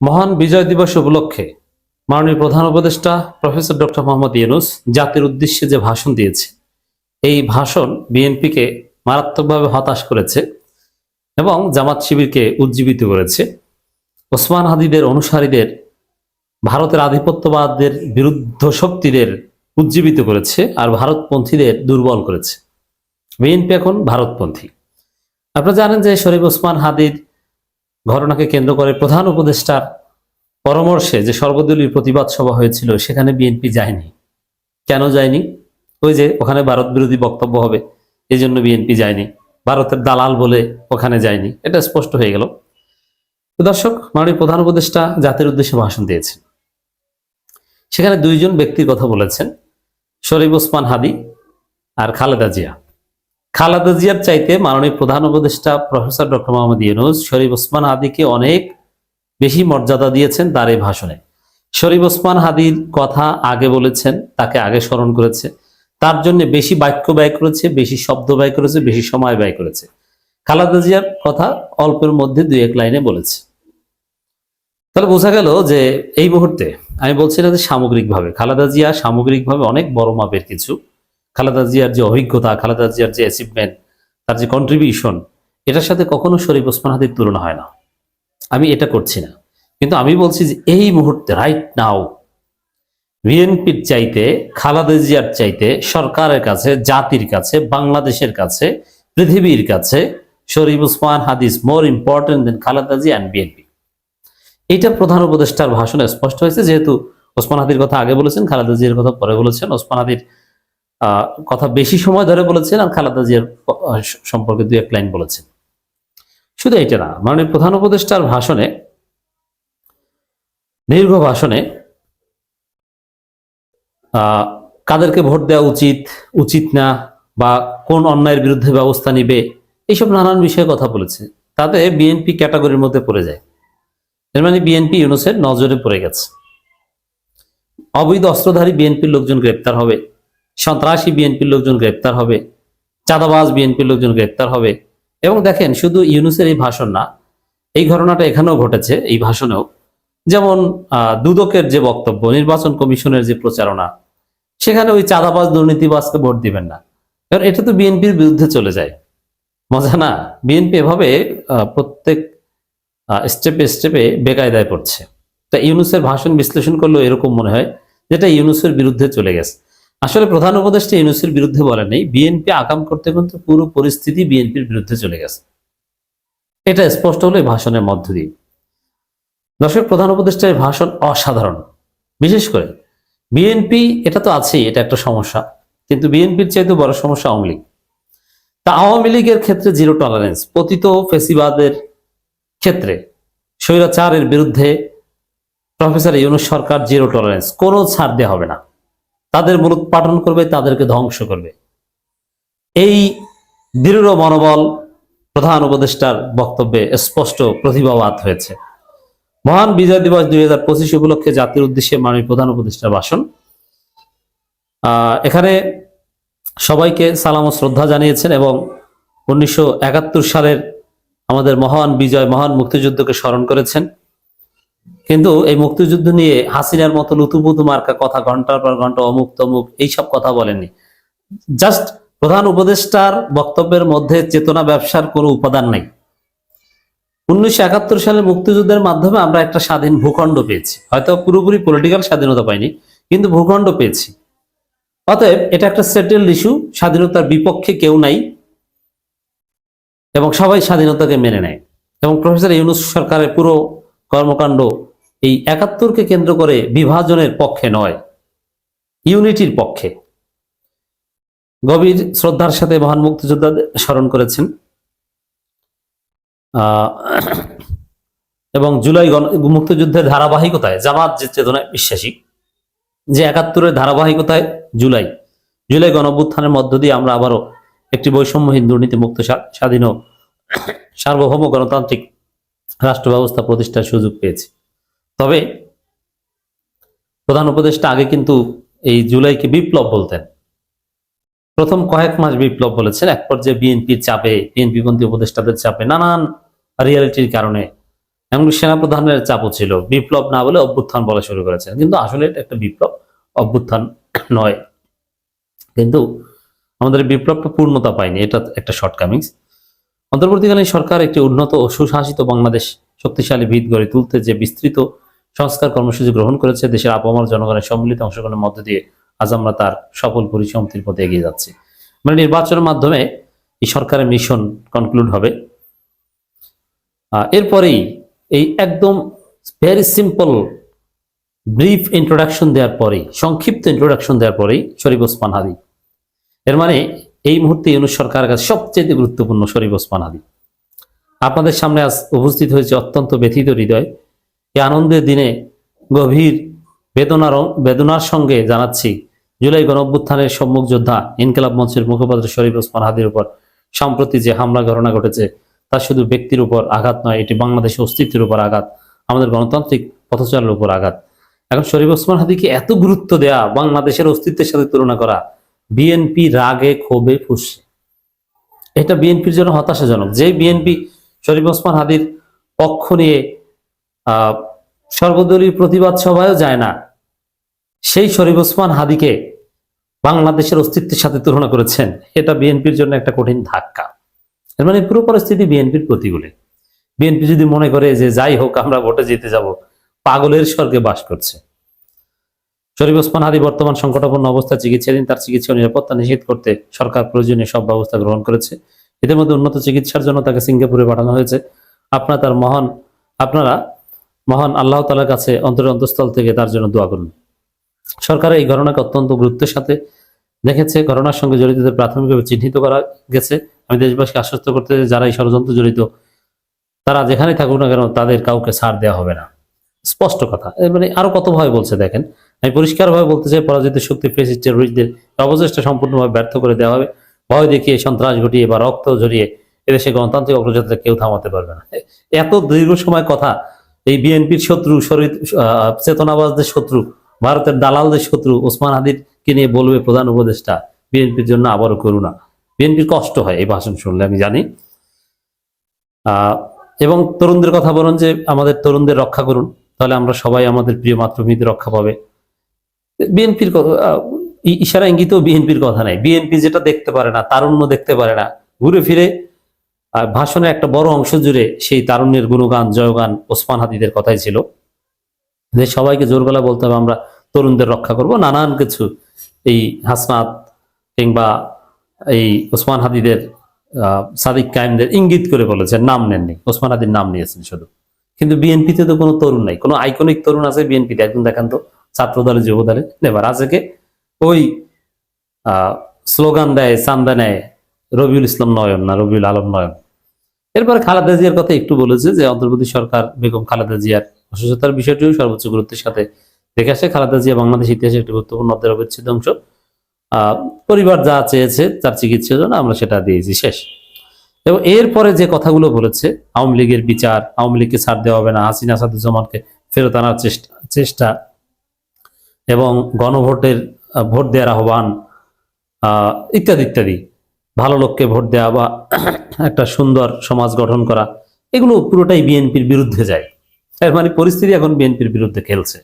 মহান বিজয় দিবস উপলক্ষে মাননীয় প্রধান উপদেষ্টা প্রফেসর ডক্টর মোহাম্মদ ইউনুস জাতির উদ্দেশ্যে যে ভাষণ দিয়েছে, এই ভাষণ বিএনপিকে মারাত্মকভাবে হতাশ করেছে এবং জামাত শিবিরকে উজ্জীবিত করেছে। ওসমান হাদিদের অনুসারীদের, ভারতের আধিপত্যবাদের বিরুদ্ধ শক্তিদের উজ্জীবিত করেছে আর ভারতপন্থীদের দুর্বল করেছে। বিএনপি এখন ভারতপন্থী। আপনারা জানেন যে শরীফ ওসমান হাদির ঘটনাকে কেন্দ্র করে প্রধান উপদেষ্টার পরামর্শে যে সর্বদলীয় প্রতিবাদ সভা হয়েছিল, সেখানে বিএনপি যায়নি। কেন যায়নি? ওই যে ওখানে ভারত বিরোধী বক্তব্য হবে এই জন্য বিএনপি যায়নি। ভারতের দালাল বলে ওখানে যায়নি। এটা স্পষ্ট হয়ে গেল। দর্শক, মাননীয় প্রধান উপদেষ্টা জাতির উদ্দেশ্যে ভাষণ দিয়েছেন। সেখানে দুইজন ব্যক্তির কথা বলেছেন, শরীফ ওসমান হাদি আর খালেদা জিয়া। খালেদা জিয়ার চাইতে মাননীয় প্রধান উপদেষ্টা প্রফেসর ডক্টর মোহাম্মদ ইউনুস শরীফ ওসমান হাদিকে অনেক বেশি মর্যাদা দিয়েছেন তার এই ভাষণে। শরীফ ওসমান হাদির কথা আগে বলেছেন, তাকে আগে স্মরণ করেছে। তার জন্য বেশি বাক্য ব্যয় করেছে, বেশি শব্দ ব্যয় করেছে, বেশি সময় ব্যয় করেছে। খালেদা জিয়ার কথা অল্পের মধ্যে দুই এক লাইনে বলেছে। তাহলে বোঝা গেল যে এই মুহূর্তে আমি বলছি না যে সামগ্রিকভাবে, খালেদা জিয়া সামগ্রিকভাবে অনেক বড় মাপের কিছু। খালেদা জিয়ার যে অভিজ্ঞতা, খালেদা জিয়ার যে অ্যাচিভমেন্ট তার যে কন্ট্রিবিউশন এটার সাথে কখনো শরীফ ওসমান হাদির তুলনা হয় না। আমি এটা করছি না। কিন্তু আমি বলছি যে এই মুহূর্তে রাইট নাও বিএনপির চাইতে, খালেদা জিয়ার চাইতে সরকারের কাছে, জাতির কাছে, বাংলাদেশের কাছে, পৃথিবীর কাছে শরীফ ওসমান হাদিস more important then Khaleda Zia and BNP এটা প্রধান উপদেষ্টার ভাষণে স্পষ্ট হয়েছে, যেহেতু ওসমান হাদির কথা আগে বলেছেন, খালেদা জিয়ার কথা পরে বলেছেন, ওসমান হাদির কথা বেশি সময় ধরে বলেছেন আর খালেদা জিয়ার সম্পর্কে দু এক লাইন বলেছেন। শুধু এটা না, মাননীয় প্রধান উপদেষ্টার ভাষণে, দীর্ঘ ভাষণে কাদেরকে ভোট দেওয়া উচিত উচিত না, বা কোন অন্যায়ের বিরুদ্ধে ব্যবস্থা নিবে, এইসব নানান বিষয়ে কথা বলেছে। তাতে বিএনপি ক্যাটাগরির মধ্যে পড়ে যায়। এর মানে বিএনপি ইউনুসের নজরে পড়ে গেছে। অবৈধ অস্ত্রধারী বিএনপির লোকজন গ্রেপ্তার হবে। সন্ত্রাসী বিএনপির লোকজন গ্রেপ্তার হবে, চাঁদাবাজ বিএনপির লোকজন গ্রেপ্তার হবে। এবং দেখেন, শুধু ইউনুসের এই ভাষণ না, এই ঘটনাটা এখানেও ঘটেছে, এই ভাষণেও। যেমন দুদকের যে বক্তব্য, নির্বাচন কমিশনের যে প্রচারণা, সেখানে ওই চাঁদাবাজ দুর্নীতিবাজকে ভোট দিবেন না। কারণ এটা তো বিএনপির বিরুদ্ধে চলে যায়। মজা না? বিএনপি এভাবে প্রত্যেক স্টেপে স্টেপে বেকায়দায় পড়ছে। তা ইউনুসের ভাষণ বিশ্লেষণ করলেও এরকম মনে হয় যেটা ইউনুসের বিরুদ্ধে চলে গেছে। আসলে প্রধান উপদেষ্টা ইউনুসের বিরুদ্ধে বলে নেই, বিএনপি আগাম করতে করতে পুরো পরিস্থিতি বিএনপির বিরুদ্ধে চলে গেছে। এটা স্পষ্ট হলো ভাষণের মধ্য দিয়ে। দর্শক, প্রধান উপদেষ্টার ভাষণ অসাধারণ। বিশেষ করে, বিএনপি, এটা তো আছেই, এটা একটা সমস্যা, কিন্তু বিএনপির চাইতে বড় সমস্যা আওয়ামী লীগ। তা আওয়ামী লীগের ক্ষেত্রে জিরো টলারেন্স, পতিত ফেসিবাদের ক্ষেত্রে স্বৈরাচারের বিরুদ্ধে প্রফেসর ইউনুস সরকার জিরো টলারেন্স, কোনো ছাড় দেওয়া হবে না। তাদের মূলত পাঠন করবে, তাদেরকে ধ্বংস করবে। এই দৃঢ় মনোবল প্রধান উপদেষ্টার বক্তব্যে স্পষ্ট প্রতিভাবাদ হয়েছে। মহান বিজয় দিবস দুই হাজার পঁচিশ উপলক্ষে জাতির উদ্দেশ্যে মাননীয় প্রধান উপদেষ্টার ভাষণ। এখানে সবাইকে সালাম ও শ্রদ্ধা জানিয়েছেন এবং উনিশশো একাত্তর সালের আমাদের মহান বিজয়, মহান মুক্তিযুদ্ধকে স্মরণ করেছেন। কিন্তু এই মুক্তিযুদ্ধ নিয়ে হাসিনার মতো লুতুপুতু মার্কা কথা ঘণ্টার পর ঘণ্টা অমুক তমুক এইসব কথা বলেনি। জাস্ট প্রধান উপদেষ্টার বক্তব্যের মধ্যে চেতনা ব্যবসার কোনো উপাদান নাই। উনিশশো একাত্তর সালে মুক্তিযুদ্ধের মাধ্যমে আমরা একটা স্বাধীন ভূখণ্ড পেয়েছি। হয়তো পুরোপুরি পলিটিক্যাল স্বাধীনতা পাইনি, কিন্তু ভূখণ্ড পেয়েছি। অতএব এটা একটা সেটেল ইস্যু স্বাধীনতার বিপক্ষে কেউ নাই এবং সবাই স্বাধীনতাকে মেনে নেয়। এবং প্রফেসর ইউনুস সরকারের পুরো কর্মকাণ্ড এই একাত্তরকে কেন্দ্র করে বিভাজনের পক্ষে নয়, ইউনিটির পক্ষে। গভীর শ্রদ্ধার সাথে মহান মুক্তিযোদ্ধাদের স্মরণ করেছেন। এবং জুলাই গণ, মুক্তিযুদ্ধের ধারাবাহিকতায়, জামাত যে চেতনায় বিশ্বাসী, যে একাত্তরের ধারাবাহিকতায় জুলাই জুলাই গণঅভ্যুত্থানের মধ্য দিয়ে আমরা আবারও একটি বৈষম্যহীন দুর্নীতি মুক্ত স্বাধীন সার্বভৌম গণতান্ত্রিক রাষ্ট্র ব্যবস্থা প্রতিষ্ঠার সুযোগ পেয়েছি। তবে প্রধান উপদেষ্টা আগে কিন্তু এই জুলাইকে বিপ্লব বলতেন। প্রথম কয়েক মাস বিপ্লব বলেছেন, এক পর্যায়ে বিএনপির চাপে, বিএনপি পন্থী উপদেষ্টাদের চাপে নানান রিয়ালিটির কারণে। এমনকি সেনাপ্রধানের চাপও ছিল, বিপ্লব না বলে অভ্যুত্থান বলা শুরু করেছেন। কিন্তু আসলে এটা একটা বিপ্লব, অভ্যুত্থান নয়। কিন্তু আমাদের বিপ্লবটা পূর্ণতা পায়নি, এটা একটা শর্টকামিংস অন্তর্বর্তীকালীন সরকার একটি উন্নত ও সুশাসিত বাংলাদেশ শক্তিশালী ভিত গড়ে তুলতে যে বিস্তৃত সংস্কার কর্মসূচি গ্রহণ করেছে। দেশের আপামর জনগণের সম্মিলিত অংশগ্রহণের মধ্য দিয়ে আজ আমরা তার সফল পরিসমাপ্তির পথে এগিয়ে যাচ্ছি। মানে নির্বাচনের মাধ্যমে এই সরকারের মিশন কনক্লুড হবে। এরপরেই এই একদম ভেরি সিম্পল ব্রিফ ইন্ট্রোডাকশন দেওয়ার পরেই, সংক্ষিপ্ত ইন্ট্রোডাকশন দেওয়ার পরেই শরীফ ওসমান হাদি। এর মানে এই মুহূর্তে ইউনুস সরকারের কাছে সবচেয়ে গুরুত্বপূর্ণ শরীফ ওসমান হাদি। আপনাদের সামনে আজ উপস্থিত হয়েছে অত্যন্ত ব্যথিত হৃদয়। এই আনন্দের দিনে গভীর বেদনার বেদনার সঙ্গে জানাচ্ছি, জুলাই গণঅভ্যুত্থানের সম্মুখ যোদ্ধা ইনকেলাব মঞ্চের মুখপাত্র শরীফ ওসমান হাদির উপর সম্প্রতি যে হামলা ঘটনা ঘটেছে, তা শুধু ব্যক্তির উপর আঘাত নয়, এটি বাংলাদেশের অস্তিত্বের উপর আঘাত, আমাদের গণতান্ত্রিক পথচারের উপর আঘাত। এখন শরীফ ওসমান হাদিকে এত গুরুত্ব দেয়া, বাংলাদেশের অস্তিত্বের সাথে তুলনা করা বিএনপি রাগে ক্ষোভে ফুসছে এটা বিএনপির জন্য হতাশাজনক। যে বিএনপি শরীফ ওসমান হাদির পক্ষ নিয়ে সর্বদলীয় প্রতিবাদ সভায়ও যায় না। সেই শরীফ ওসমান হাদিকে বাংলাদেশের অস্তিত্বের সাথে তুলনা করেছেন। এটা বিএনপির জন্য একটা কঠিন ধাক্কা। এর মানে পুরো পরিস্থিতি বিএনপির প্রতিকূলে। বিএনপি যদি মনে করে যে যাই হোক, আমরা ভোটে জিতে যাব, পাগলের স্বর্গে বাস করছে। শরীফ ওসমান হাদি বর্তমান সংকটাপন্ন অবস্থায় চিকিৎসাধীন, তার চিকিৎসা নিরাপত্তা নিশ্চিত করতে সরকার প্রয়োজনীয় সব ব্যবস্থা গ্রহণ করেছে। এদের মধ্যে উন্নত চিকিৎসার জন্য তাকে সিঙ্গাপুরে পাঠানো হয়েছে। আপনার তার মহান, আপনারা মহান আল্লাহ তালার কাছে অন্তরের অন্তঃস্থল থেকে তার জন্য দোয়া করুন। সরকার এই ঘটনাকে অত্যন্ত গুরুত্বের সাথে দেখেছে, ঘটনার সঙ্গে জড়িতদের প্রাথমিকভাবে চিহ্নিত করা গেছে। আমি দেশবাসীকে আশ্বস্ত করতে যারা এই ষড়যন্ত্র জড়িত, তারা যেখানে থাকুক না কেন তাদের কাউকে ছাড় দেওয়া হবে না। স্পষ্ট কথা। মানে আরও কত ভাবে বলছে দেখেন। আমি পরিষ্কারভাবে বলতে চাই, পরাজিত শক্তি ফেসিস টেরোরিস্টদের অবচেষ্টা সম্পূর্ণভাবে ব্যর্থ করে দেওয়া হবে। ভয় দেখিয়ে সন্ত্রাস ঘটিয়ে বা রক্ত ঝরিয়ে এদেশে গণতান্ত্রিক অগ্রযাত্রা কেউ থামাতে পারবে না। এত দীর্ঘ সময় কথা এই বিএনপির শত্রু, শরীর চেতনাবাজদের শত্রু, ভারতের দালালদের শত্রু ওসমান হাদিরকে নিয়ে বলবে প্রধান উপদেষ্টা, বিএনপির জন্য আবারও করুণা। বিএনপির কষ্ট হয়, এই ভাষণ শুনলে আমি জানি। এবং তরুণদের কথা বলুন যে আমাদের তরুণদের রক্ষা করুন, তাহলে আমরা সবাই আমাদের প্রিয় মাতৃভূমিতে রক্ষা পাবে। বিএনপির ইশারা ইঙ্গিতেও বিএনপির কথা নাই। বিএনপি যেটা দেখতে পারে না, তারুণ্য দেখতে পারে না। ঘুরে ফিরে ভাষণের একটা বড় অংশ জুড়ে সেই তারুণ্যের গুণগান, জয়গান ওসমান হাদিদের কথাই ছিল। যে সবাইকে জোর গলা বলতে হবে, আমরা তরুণদের রক্ষা করব। নানান কিছু এই হাসনাত কিংবা এই ওসমান হাদিদের সাদিক কায়েমদের ইঙ্গিত করে বলেছেন, নাম নেননি। ওসমান হাদির নাম নিয়েছেন শুধু। কিন্তু বিএনপিতে তো কোনো তরুণ নাই। কোনো আইকনিক তরুণ আছে বিএনপিতে। একজন দেখান তো, ছাত্র দলে যুব দলে। নেবার আছে কে? ওই স্লোগান দেয়, চান্দা নেয়, রবিউল ইসলাম নয়ন না রবিউল আলম নয়ন। এরপরে খালেদা জিয়ার কথা একটু বলেছে যে অন্তর্বর্তী সরকার বেগম খালেদা জিয়ার অসুস্থতার বিষয়টিও সর্বোচ্চ গুরুত্বের সাথে দেখে আসে। খালেদা জিয়া বাংলাদেশ ইতিহাসে একটি গুরুত্বপূর্ণ অধ্যায়ের অবিচ্ছেদ্য অংশ। পরিবার যা চেয়েছে তার চিকিৎসার জন্য আমরা সেটা দিয়েছি শেষ। এবং এরপরে যে কথাগুলো বলেছে আওয়ামী লীগের বিচার আওয়ামী লীগকে ছাড় দেওয়া হবে না হাসিনা আসাদুজ্জামানকে ফেরত আনার চেষ্টা চেষ্টা এবং গণভোটের ভোট দেওয়ার আহ্বান আহ, ইত্যাদি ইত্যাদি। ভালো লোককে ভোট দেওয়া বা একটা সুন্দর সমাজ গঠন করা, এগুলো পুরোটাই বিএনপির বিরুদ্ধে যায়। এর মানে পরিস্থিতি এখন বিএনপির বিরুদ্ধে খেলছে।